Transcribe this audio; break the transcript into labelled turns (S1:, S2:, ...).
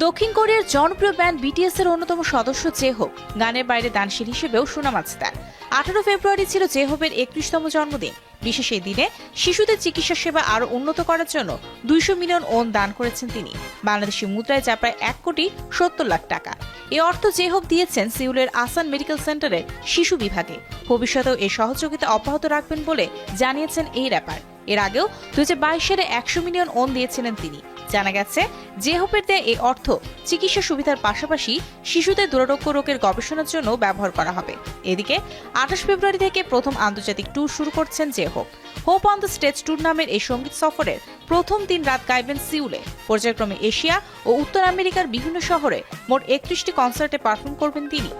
S1: দক্ষিণ কোরিয়ার জনপ্রিয় ব্যান্ড বিটিএস এর অন্যতম সদস্য জেহোপ গানের বাইরে দানশীল হিসেবেও সুনাম আছে তার। আঠারো ফেব্রুয়ারি ছিল জেহোপের একত্রিশতম জন্মদিন। বিশেষ এই দিনে শিশুদের চিকিৎসা সেবা আরও উন্নত করার জন্য দুইশো মিলিয়ন ওন দান করেছেন তিনি। বাংলাদেশি মুদ্রায় যা প্রায় এক কোটি সত্তর লাখ টাকা। এ অর্থ জেহোপ দিয়েছেন সিউলের আসান মেডিকেল সেন্টারের শিশু বিভাগে। ভবিষ্যতেও এই সহযোগিতা অব্যাহত রাখবেন বলে জানিয়েছেন এই র্যাপার। এর আগেও দুই হাজার বাইশ সালে একশো মিলিয়ন ওন দিয়েছিলেন তিনি। জানা গেছে জেহোপের দেয়া এই অর্থ চিকিৎসা সুবিধার পাশাপাশি শিশুদের দুরারোগ্য রোগের গবেষণার জন্য ব্যবহার করা হবে। এদিকে, আঠাশ ফেব্রুয়ারি থেকে প্রথম আন্তর্জাতিক ট্যুর শুরু করছেন যে J Hope Hope on the Stage tour নামের এই সংগীত সফরের প্রথম দিন রাত গাইবেন সিউলে। পর্যায়ক্রমে এশিয়া ও উত্তর আমেরিকার বিভিন্ন শহরে মোট একত্রিশটি কনসার্টে পারফর্ম করবেন তিনি।